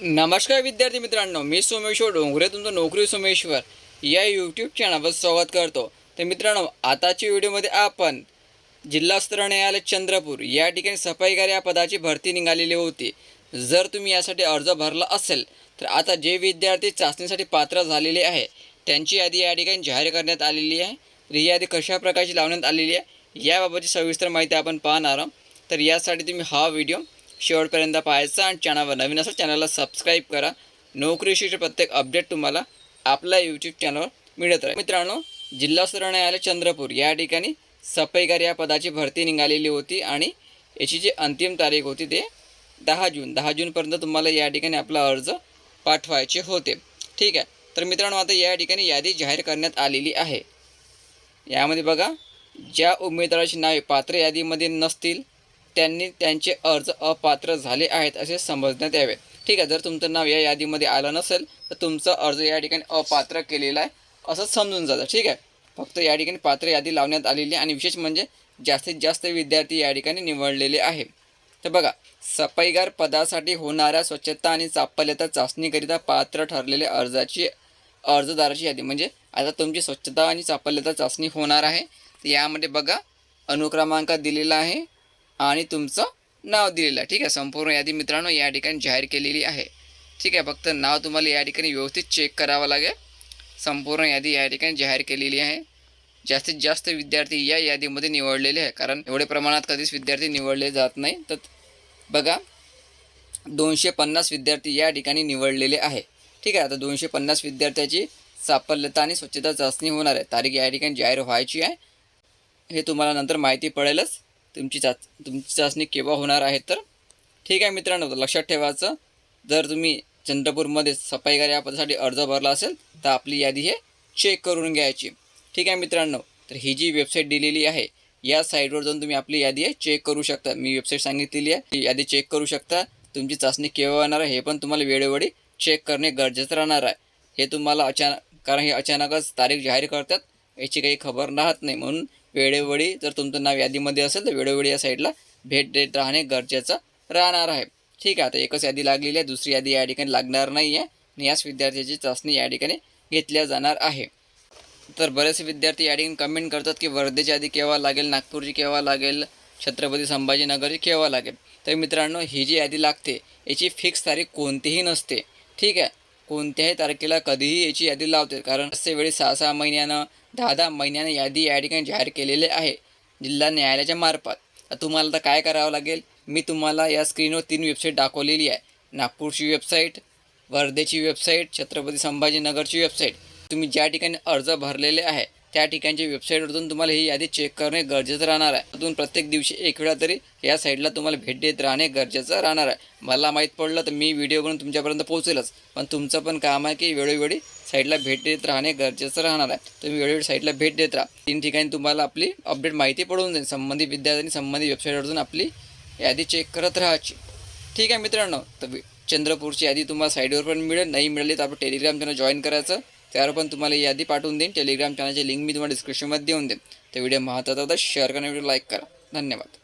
नमस्कार विद्यार्थी मित्रांनो मी सोमेश्वर डोंगरे तुमचं नोकरी सोमेश्वर या यूट्यूब चॅनलवर स्वागत करतो. तर मित्रांनो आताच्या व्हिडिओमध्ये आपण जिल्हास्त्र न्यायालय चंद्रपूर या ठिकाणी सफाईकार या पदाची भरती निघालेली होती. जर तुम्ही यासाठी अर्ज भरला असेल तर आता जे विद्यार्थी चाचणीसाठी पात्र झालेले आहे त्यांची यादी या ठिकाणी जाहीर करण्यात आलेली आहे. तर ही यादी कशा प्रकारची लावण्यात आलेली आहे याबाबतची सविस्तर माहिती आपण पाहणार आहोत. तर यासाठी तुम्ही हा व्हिडिओ शेवटपर्यंत पाहायचा आणि चॅनलवर नवीन असेल चॅनलला सबस्क्राईब करा. नोकरीशी प्रत्येक अपडेट तुम्हाला आपल्या यूट्यूब चॅनलवर मिळत राहील. मित्रांनो जिल्हा सत्र न्यायालय चंद्रपूर या ठिकाणी सफाईकार या पदाची भरती निघालेली होती आणि याची जी अंतिम तारीख होती ते दहा जून. दहा जूनपर्यंत तुम्हाला या ठिकाणी आपला अर्ज पाठवायचे होते. ठीक आहे? तर मित्रांनो आता या ठिकाणी यादी जाहीर करण्यात आलेली आहे. यामध्ये बघा ज्या उमेदवाराची नावे पात्र यादीमध्ये नसतील त्यांनी त्यांचे अर्ज अपात्र झाले आहेत असे समजण्यात यावे. ठीक आहे जर तुमचं नाव या यादीमध्ये आलं नसेल तर तुमचा अर्ज या ठिकाणी अपात्र केलेला आहे असं समजून जातं. ठीक आहे फक्त या ठिकाणी पात्र यादी लावण्यात आलेली आहे आणि विशेष म्हणजे जास्तीत जास्त विद्यार्थी या ठिकाणी निवडलेले आहे. तर बघा सफाईगार पदासाठी होणाऱ्या स्वच्छता आणि चापल्यता चाचणीकरिता पात्र ठरलेल्या अर्जाची अर्जदाराची यादी. म्हणजे आता तुमची स्वच्छता आणि चापल्यता चाचणी होणार आहे. तर यामध्ये बघा अनुक्रमांक दिलेला आहे. आणि तुमचं नाव दिलेलं आहे. ठीक आहे संपूर्ण यादी मित्रांनो या ठिकाणी जाहीर केलेली आहे. ठीक आहे फक्त नाव तुम्हाला या ठिकाणी व्यवस्थित चेक करावं लागेल. संपूर्ण यादी या ठिकाणी जाहीर केलेली आहे. जास्तीत जास्त विद्यार्थी या यादीमध्ये निवडलेले आहे कारण एवढे प्रमाणात कधीच विद्यार्थी निवडले जात नाही. तर बघा दोनशे पन्नास विद्यार्थी या ठिकाणी निवडलेले आहे. ठीक आहे आता दोनशे पन्नास विद्यार्थ्याची सापल्यता आणि स्वच्छता चाचणी होणार आहे. तारीख या ठिकाणी जाहीर व्हायची आहे. हे तुम्हाला नंतर माहिती पडेलच. तुमची चाच तुमची चाचणी केव्हा होणार आहे तर ठीक आहे मित्रांनो लक्षात ठेवायचं. जर तुम्ही चंद्रपूरमध्ये सफाईगार या पदासाठी अर्ज भरला असेल तर आपली यादी हे चेक करून घ्यायची. ठीक आहे मित्रांनो तर ही जी वेबसाईट दिलेली आहे या साईटवर जाऊन तुम्ही आपली यादी आहे चेक करू शकता. मी वेबसाईट सांगितलेली आहे ती यादी चेक करू शकता. तुमची चाचणी केव्हा होणार आहे हे पण तुम्हाला वेळोवेळी चेक करणे गरजेचं राहणार आहे. हे तुम्हाला अचानक कारण हे अचानकच तारीख जाहीर करतात याची काही खबर राहत नाही. म्हणून वेळोवेळी जर तुमचं नाव यादीमध्ये असेल तर वेळोवेळी या साईडला भेट देत राहणे गरजेचं राहणार आहे. ठीक आहे आता एकच यादी लागलेली आहे दुसरी यादी या ठिकाणी लागणार नाही आहे आणि याच विद्यार्थ्याची चाचणी या ठिकाणी घेतल्या जाणार आहे. तर बरेचसे विद्यार्थी या ठिकाणी कमेंट करतात की वर्धेची यादी केव्हा लागेल नागपूरची केव्हा लागेल छत्रपती संभाजीनगरची केव्हा लागेल? तर मित्रांनो ही जी यादी लागते याची फिक्स तारीख कोणतीही नसते. ठीक आहे कोणत्याही तारखेला कधीही याची यादी लावते कारण असे वेळी सहा सहा महिन्यानं दहा दहा महिन्यानं यादी या ठिकाणी जाहीर केलेले आहे जिल्हा न्यायालयाच्या मार्फत. तुम्हाला तर काय करावं लागेल? मी तुम्हाला या स्क्रीनवर तीन वेबसाईट दाखवलेली आहे. नागपूरची वेबसाईट वर्धेची वेबसाईट छत्रपती संभाजीनगरची वेबसाईट तुम्ही ज्या ठिकाणी अर्ज भरलेले आहे त्या ठिकाणच्या वेबसाईटवरून तुम्हाला ही यादी चेक करणे गरजेचं राहणार आहे. अजून प्रत्येक दिवशी एक वेळा तरी या साईडला तुम्हाला भेट देत राहणे गरजेचं राहणार आहे. मला माहीत पडलं तर मी व्हिडिओ बनवून तुमच्यापर्यंत पोहोचेलच. पण तुमचं पण काम आहे की वेळोवेळी साईडला भेट देत राहणे गरजेचं राहणार आहे. तुम्ही वेळोवेळी साईडला भेट देत राहा. तीन ठिकाणी तुम्हाला आपली अपडेट माहिती पडून जाईल. संबंधित विद्यार्थ्यांनी संबंधित वेबसाईटवरून आपली यादी चेक करत राहायची. ठीक आहे मित्रांनो तर चंद्रपूरची यादी तुम्हाला साईडवर पण मिळेल. नाही मिळाली तर आपलं टेलिग्राम चॅनल जॉईन करायचं. त्यावर पण तुम्हाला यादी पाठवून देईन. टेलिग्राम चॅनलची लिंक मी तुम्हाला डिस्क्रिप्शनमध्ये देऊन देईन. तर व्हिडिओ महत्त्वाचा होता. शेअर करा व्हिडिओ लाईक करा. धन्यवाद.